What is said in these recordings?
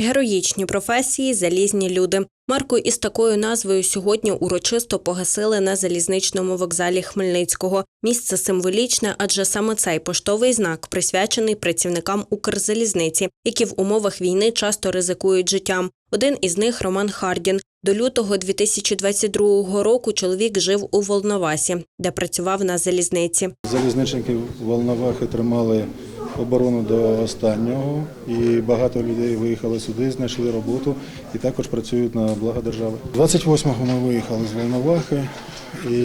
Героїчні професії, залізні люди. Марку із такою назвою сьогодні урочисто погасили на залізничному вокзалі Хмельницького. Місце символічне, адже саме цей поштовий знак присвячений працівникам Укрзалізниці, які в умовах війни часто ризикують життям. Один із них Роман Хардін. До лютого 2022 року чоловік жив у Волновасі, де працював на залізниці. Залізничники Волновахи тримали оборону до останнього, і багато людей виїхали сюди, знайшли роботу і також працюють на благо держави. 28-го ми виїхали з Волновахи, і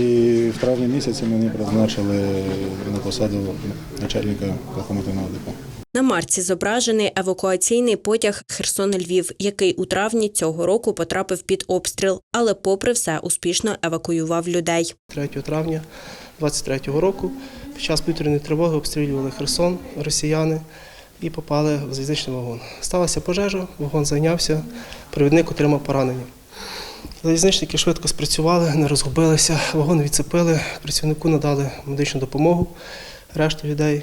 в травні місяці мені призначили на посаду начальника локомотивного депо. На марці зображений евакуаційний потяг Херсон-Львів, який у травні цього року потрапив під обстріл, але, попри все, успішно евакуював людей. 3 травня 23-го року під час повітряної тривоги обстрілювали Херсон росіяни і попали в залізничний вагон. Сталася пожежа, вагон зайнявся, провідник отримав поранення. Залізничники швидко спрацювали, не розгубилися, вагон відцепили, працівнику надали медичну допомогу. Решту людей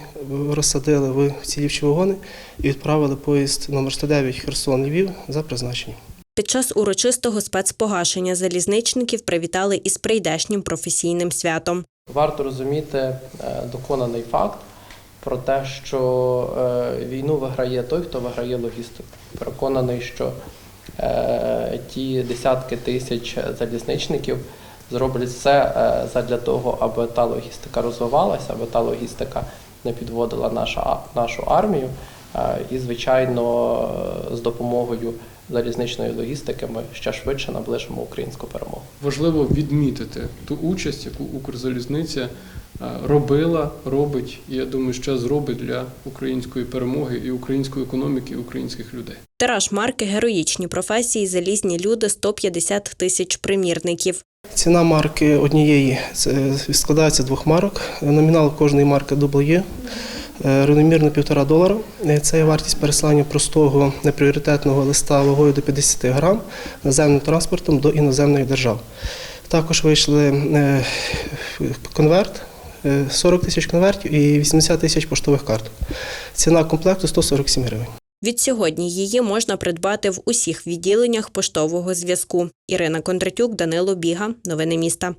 розсадили в цілівчі вагони і відправили поїзд номер 109 Херсон-Львів за призначенням. Під час урочистого спецпогашення залізничників привітали із прийдешнім професійним святом. Варто розуміти е, доконаний факт про те, що е, війну виграє той, хто виграє логістику. Переконаний, що е, ті десятки тисяч залізничників зроблять все задля того, аби та логістика розвивалася, аби та логістика не підводила нашу армію. І, звичайно, з допомогою залізничної логістики ми ще швидше наближимо українську перемогу. Важливо відмітити ту участь, яку Укрзалізниця е, робила, робить, і я думаю, ще зробить для української перемоги і української економіки, і українських людей. Тираж марки героїчні професії, залізні люди 150 тисяч примірників. Ціна марки однієї це складається з двох марок. Номінал кожної марки. Е, Рівномірно півтора долара. Е, Це є вартість переслання простого непріоритетного листа вагою до 50 грам наземним транспортом до іноземних держав. Також вийшли е, конверт. е, 40 тисяч конвертів і 80 тисяч поштових карток. Ціна комплекту 147 гривень. Відсьогодні її можна придбати в усіх відділеннях поштового зв'язку. Ірина Кондратюк, Данило Біга. Новини міста.